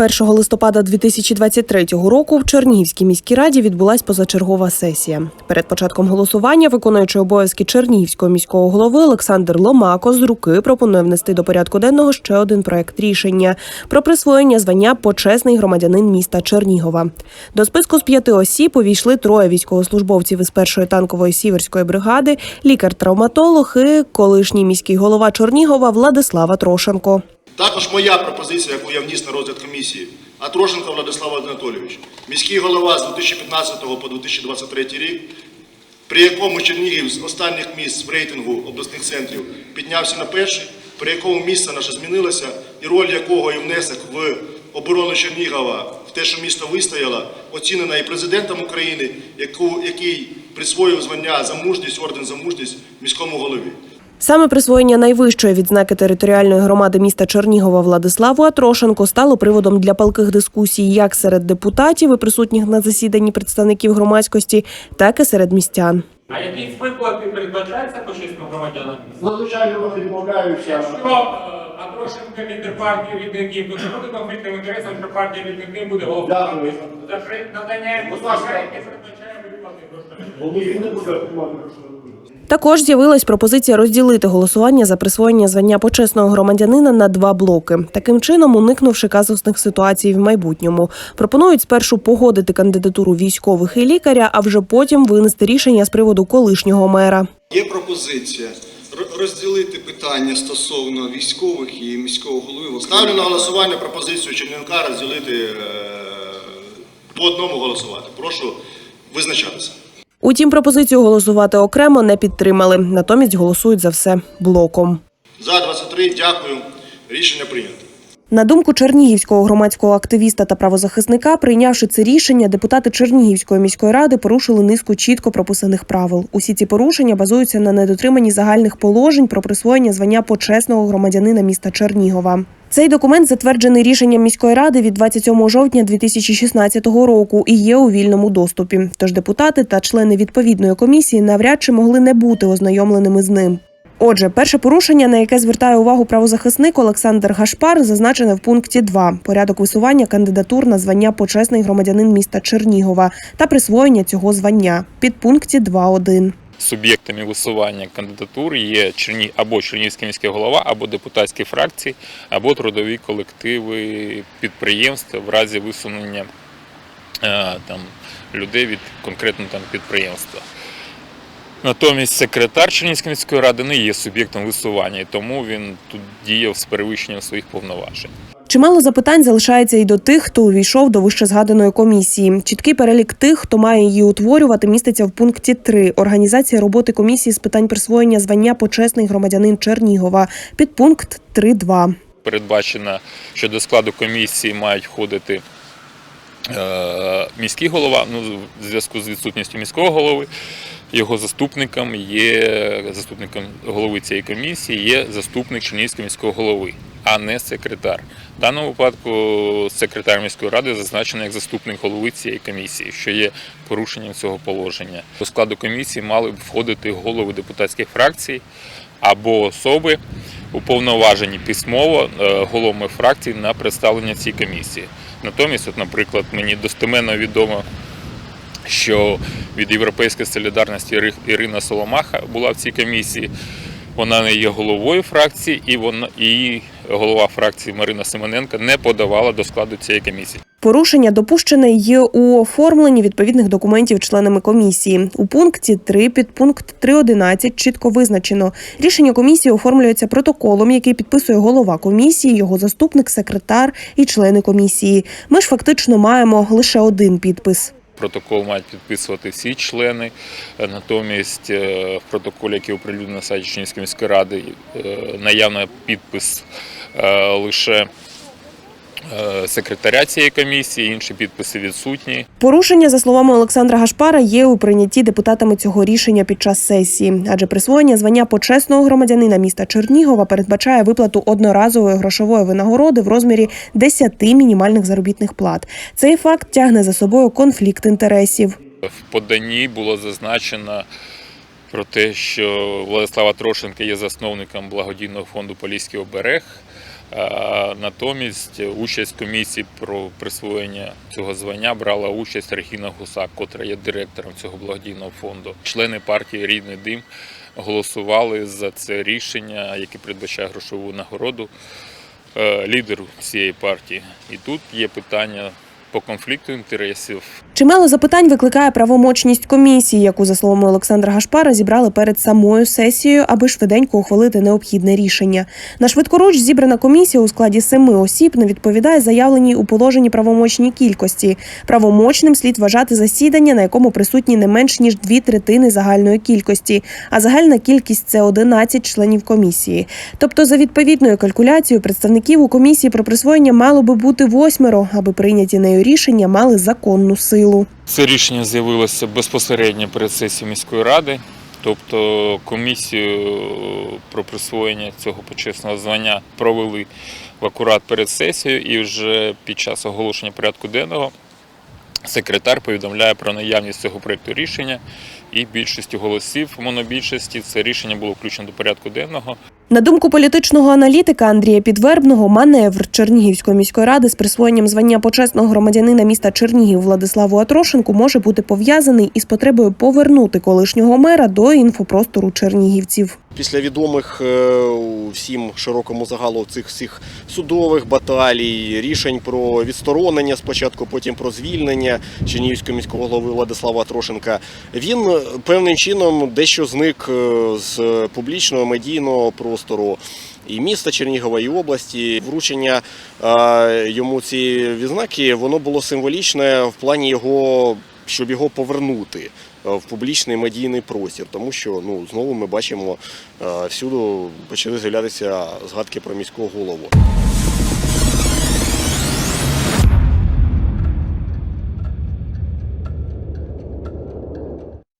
1 листопада 2023 року в Чернігівській міській раді відбулась позачергова сесія. Перед початком голосування виконуючий обов'язки Чернігівського міського голови Олександр Ломако з руки пропонує внести до порядку денного ще один проект рішення про присвоєння звання почесний громадянин міста Чернігова. До списку з п'яти осіб увійшли троє військовослужбовців із першої танкової сіверської бригади, лікар-травматолог і колишній міський голова Чернігова Владислава Трошенко. Також моя пропозиція, яку я вніс на розгляд комісії, Атрошенко Владислав Анатолійович, міський голова з 2015 по 2023 рік, при якому Чернігів з останніх місць в рейтингу обласних центрів піднявся на перший, при якому місце наше змінилося, і роль якого і внесок в оборону Чернігова, в те, що місто вистояло, оцінена і президентом України, яку, який присвоїв звання за мужність, орден за мужність міському голові. Саме присвоєння найвищої відзнаки територіальної громади міста Чернігова Владиславу Атрошенко стало приводом для палких дискусій як серед депутатів і присутніх на засіданні представників громадськості, так і серед містян. А якісь виплати передбачаються почесним громадянам? Надзвичайно відмовляюся. Якщо е, Атрошенко лідер партії від то не буде конфліктним інтересом, що партія від буде голосувати Дякую. за надання Будь ласка. яке передбачає виплати грошей. Також з'явилась пропозиція розділити голосування за присвоєння звання почесного громадянина на два блоки. Таким чином, уникнувши казусних ситуацій в майбутньому, пропонують спершу погодити кандидатуру військових і лікаря, а вже потім винести рішення з приводу колишнього мера. Є пропозиція розділити питання стосовно військових і міського голови. Ставлю на голосування пропозицію Черненка розділити е, по одному голосувати. Прошу визначатися. Утім, пропозицію голосувати окремо не підтримали. Натомість голосують за все блоком. За 23, дякую. Рішення прийнято. На думку чернігівського громадського активіста та правозахисника, прийнявши це рішення, депутати Чернігівської міської ради порушили низку чітко прописаних правил. Усі ці порушення базуються на недотриманні загальних положень про присвоєння звання почесного громадянина міста Чернігова. Цей документ затверджений рішенням міської ради від 27 жовтня 2016 року і є у вільному доступі. Тож депутати та члени відповідної комісії навряд чи могли не бути ознайомленими з ним. Отже, перше порушення, на яке звертає увагу правозахисник Олександр Гашпар, зазначене в пункті 2 – порядок висування кандидатур на звання почесний громадянин міста Чернігова та присвоєння цього звання. Підпункті 2.1. суб'єктами висування кандидатур є Черні або Чернігівський міський голова, або депутатські фракції, або трудові колективи підприємств в разі висунення е, там, людей від конкретного там, підприємства. Натомість секретар Чернігівської міської ради не є суб'єктом висування, і тому він тут діяв з перевищенням своїх повноважень. Чимало запитань залишається і до тих, хто увійшов до вищезгаданої комісії. Чіткий перелік тих, хто має її утворювати, міститься в пункті 3 – організація роботи комісії з питань присвоєння звання почесний громадянин Чернігова. Підпункт 3.2. передбачено, що до складу комісії мають входити е, міський голова, ну, в зв'язку з відсутністю міського голови, його заступником є заступником голови цієї комісії, є заступник Чернігівського міського голови, а не секретар. В даному випадку секретар міської ради зазначений як заступник голови цієї комісії, що є порушенням цього положення. До складу комісії мали б входити голови депутатських фракцій або особи, уповноважені письмово е, головами фракцій на представлення цій комісії. Натомість, от, наприклад, мені достеменно відомо, що від Європейської солідарності Іри- Ірина Соломаха була в цій комісії. Вона не є головою фракції, і вона і голова фракції Марина Симоненко не подавала до складу цієї комісії. Порушення допущене є у оформленні відповідних документів членами комісії. У пункті 3 підпункт 3.11 чітко визначено. Рішення комісії оформлюється протоколом, який підписує голова комісії, його заступник, секретар і члени комісії. Ми ж фактично маємо лише один підпис. Протокол мають підписувати всі члени. Е, Натомість е, в протоколі, який оприлюднений на сайті Чернігівської міської ради, наявна наявний підпис е, лише е, секретаря цієї комісії, інші підписи відсутні. Порушення, за словами Олександра Гашпара, є у прийнятті депутатами цього рішення під час сесії, адже присвоєння звання почесного громадянина міста Чернігова передбачає виплату одноразової грошової винагороди в розмірі 10 мінімальних заробітних плат. Цей факт тягне за собою конфлікт інтересів. В поданні було зазначено про те, що Владислава Трошенка є засновником благодійного фонду Поліський оберег. Е, Натомість участь комісії про присвоєння цього звання брала участь Регіна Гусак, котра є директором цього благодійного фонду. Члени партії Рідний Дим голосували за це рішення, яке передбачає грошову нагороду е, лідеру цієї партії. І тут є питання по конфлікту інтересів. Чимало запитань викликає правомочність комісії, яку, за словами Олександра Гашпара, зібрали перед самою сесією, аби швиденько ухвалити необхідне рішення. На швидкоруч зібрана комісія у складі семи осіб не відповідає заявленій у положенні правомочній кількості. Правомочним слід вважати засідання, на якому присутні не менш ніж дві третини загальної кількості, а загальна кількість це 11 членів комісії. Тобто, за відповідною калькуляцією, представників у комісії про присвоєння мало би бути восьмеро, аби прийняті нею рішення мали законну силу. Це рішення з'явилося безпосередньо перед сесією міської ради. Тобто комісію про присвоєння цього почесного звання провели в акурат перед сесією, і вже під час оголошення порядку денного секретар повідомляє про наявність цього проєкту рішення і більшістю голосів монобільшості це рішення було включено до порядку денного. На думку політичного аналітика Андрія Підвербного, маневр Чернігівської міської ради з присвоєнням звання почесного громадянина міста Чернігів Владиславу Атрошенку може бути пов'язаний із потребою повернути колишнього мера до інфопростору чернігівців. Після відомих е, всім широкому загалу цих всіх судових баталій, рішень про відсторонення спочатку, потім про звільнення Чернігівського міського голови Владислава Трошенка, він е, певним чином дещо зник е, з публічного медійного простору. І міста Чернігова, і області вручення е, йому цієї відзнаки воно було символічне в плані його, щоб його повернути е, в публічний медійний простір, тому що ну знову ми бачимо е, всюди почали з'являтися згадки про міського голову.